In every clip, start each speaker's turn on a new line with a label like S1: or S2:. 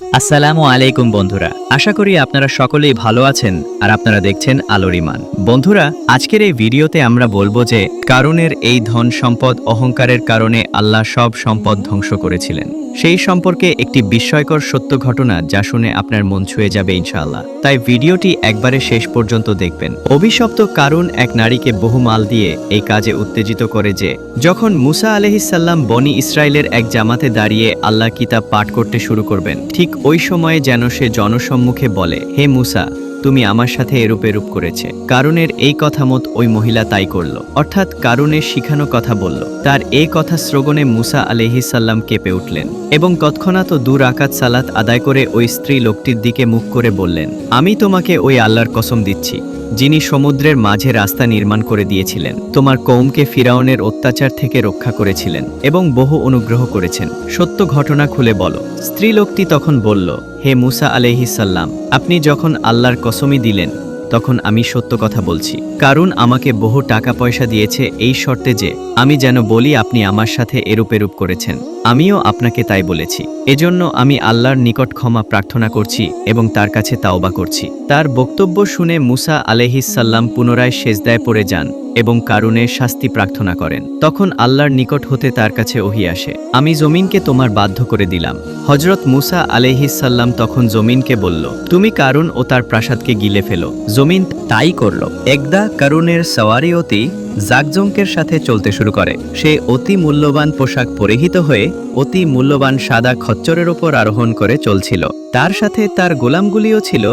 S1: আসসালামু আলাইকুম, বন্ধুরা। আশা করি আপনারা সকলেই ভালো আছেন আর আপনারা দেখছেন আলোর ইমান। বন্ধুরা, আজকের এই ভিডিওতে আমরা বলব যে কারণের এই ধন সম্পদ অহংকারের কারণে আল্লাহ সব সম্পদ ধ্বংস করেছিলেন। সেই সম্পর্কে একটি বিস্ময়কর সত্য ঘটনা যা শুনে আপনার মন ছুঁয়ে যাবে, ইনশাআল্লাহ। তাই ভিডিওটি একবারে শেষ পর্যন্ত দেখবেন। অভিশপ্ত কারণ এক নারীকে বহু মাল দিয়ে এই কাজে উত্তেজিত করে যে, যখন মুসা আলহিসাল্লাম বনি ইসরায়েলের এক জামাতে দাঁড়িয়ে আল্লাহ কিতাব পাঠ করতে শুরু করবেন, ঠিক ওই সময়ে যেন সে জনসম্মুখে বলে, হে মুসা, তুমি আমার সাথে এরূপ এরূপ করেছে। কারণের এই কথা মত ওই মহিলা তাই করল। অর্থাৎ কারণের শিখানো কথা বলল। তার এই কথা শ্রবণে মুসা আলহিসাল্লাম কেঁপে উঠলেন এবং তৎক্ষণাৎ দূর আকাত সালাত আদায় করে ওই স্ত্রী লোকটির দিকে মুখ করে বললেন, আমি তোমাকে ওই আল্লাহর কসম দিচ্ছি। যিনি সমুদ্রের মাঝে রাস্তা নির্মাণ করে দিয়েছিলেন, তোমার কৌমকে ফিরাউনের অত্যাচার থেকে রক্ষা করেছিলেন এবং বহু অনুগ্রহ করেছেন। সত্য ঘটনা খুলে বলো। স্ত্রীলোকটি তখন বলল, হে মুসা আলহিসাল্লাম আপনি যখন আল্লাহর কসমি দিলেন তখন আমি সত্য কথা বলছি। কারণ আমাকে বহু টাকা পয়সা দিয়েছে এই শর্তে যে, আমি যেন বলি আপনি আমার সাথে এরূপ এরূপ করেছেন। আমিও আপনাকে তাই বলেছি। এজন্য আমি আল্লাহর নিকট ক্ষমা প্রার্থনা করছি এবং তার কাছে তাওবা করছি। তার বক্তব্য শুনে মুসা আলহিসাল্লাম পুনরায় সেজদায় পড়ে যান। এবং কারণে শাস্তি প্রার্থনা করেন। তখন আল্লাহর নিকট হতে তার কাছে ওহি আসে, আমি জমিনকে তোমার বাধ্য করে দিলাম। হজরত মুসা আলহিসাল্লাম তখন জমিনকে বলল, তুমি কারুন ও তার প্রাসাদকে গিলে ফেলো। জমিন তাই করল। একদা কারুনের সওয়ারিয়তি জাকজঙ্কের সাথে চলতে শুরু করে। সে অতি মূল্যবান পোশাক পরিহিত হয়ে অতি মূল্যবান সাদা খচ্চরের ওপর আরোহণ করে চলছিল। তার সাথে তার গোলামগুলিও ছিল,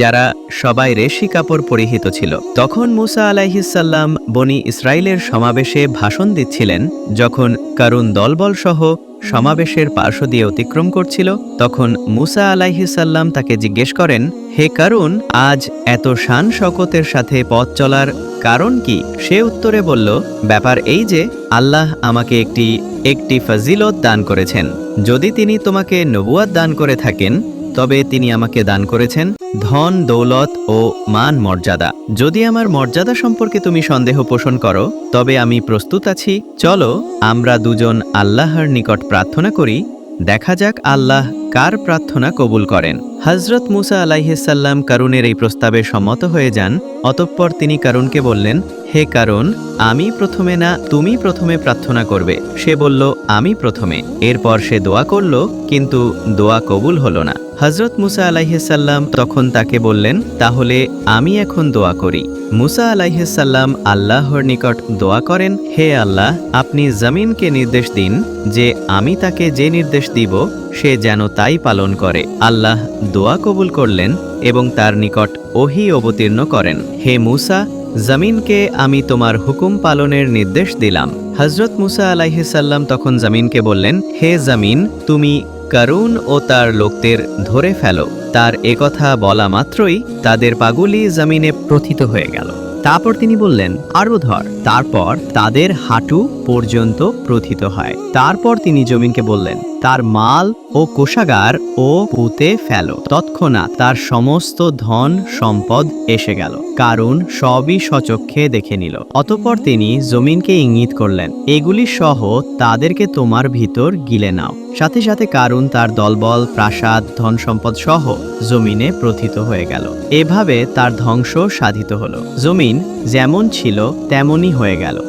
S1: যারা সবাই রেশি কাপড় পরিহিত ছিল। তখন মুসা আলাইহিসাল্লাম বনি ইসরায়েলের সমাবেশে ভাষণ দিচ্ছিলেন, যখন কারুন দলবল সহ সমাবেশের পার্শ্ব দিয়ে অতিক্রম করছিল, তখন মুসা আলাইহিসাল্লাম তাকে জিজ্ঞেস করেন, হে কারুন, আজ এত শান শকতের সাথে পথ চলার কারণ কি? সে উত্তরে বলল, ব্যাপার এই যে, আল্লাহ আমাকে একটি একটি ফজিলত দান করেছেন। যদি তিনি তোমাকে নবুয়াত দান করে থাকেন তবে তিনি আমাকে দান করেছেন ধন, দৌলত ও মান মর্যাদা। যদি আমার মর্যাদা সম্পর্কে তুমি সন্দেহ পোষণ করো, তবে আমি প্রস্তুত আছি। চলো, আমরা দুজন আল্লাহর নিকট প্রার্থনা করি। দেখা যাক আল্লাহ কার প্রার্থনা কবুল করেন? হজরত মুসা আলাইহিসাল্লাম কারুনের এই প্রস্তাবে সম্মত হয়ে যান, অতঃপর তিনি কারুনকে বললেন, হে কারণ আমি প্রথমে না, তুমি প্রথমে প্রার্থনা করবে। সে বলল, আমি প্রথমে। এরপর সে দোয়া করল, কিন্তু দোয়া কবুল হলো না। হজরত মুসা আলাইহিসাল্লাম তখন তাকে বললেন, তাহলে আমি এখন দোয়া করি। মুসা আলাইহিসাল্লাম আল্লাহর নিকট দোয়া করেন, হে আল্লাহ, আপনি জমিনকে নির্দেশ দিন যে আমি তাকে যে নির্দেশ দিব সে যেন তাই পালন করে। আল্লাহ দোয়া কবুল করলেন এবং তার নিকট ওহি অবতীর্ণ করেন। হে মুসা, জমিনকে আমি তোমার হুকুম পালনের নির্দেশ দিলাম। হজরত মুসা আলাইহিসাল্লাম তখন জমিনকে বললেন, হে জমিন, তুমি করুণ ও তার লোকদের ধরে ফেলো। তার একথা বলা মাত্রই তাদের পাগুলি জমিনে প্রথিত হয়ে গেল। তারপর তিনি বললেন আরও ধর। তারপর তাদের হাঁটু পর্যন্ত প্রথিত হয়। তারপর তিনি জমিনকে বললেন, তার মাল ও কোষাগার ও পুঁতে ফেলো। তৎক্ষণাৎ তার সমস্ত ধন সম্পদ এসে গেল, কারণ সবই সচক্ষে দেখে নিল। অতপর তিনি জমিনকে ইঙ্গিত করলেন, এগুলি সহ তাদেরকে তোমার ভিতর গিলে নাও। সাথে সাথে কারণ তার দলবল, প্রাসাদ ধন সম্পদ সহ জমিনে প্রথিত হয়ে গেল। এভাবে তার ধ্বংস সাধিত হলো। জমিন যেমন ছিল, তেমনই হয়ে গেল।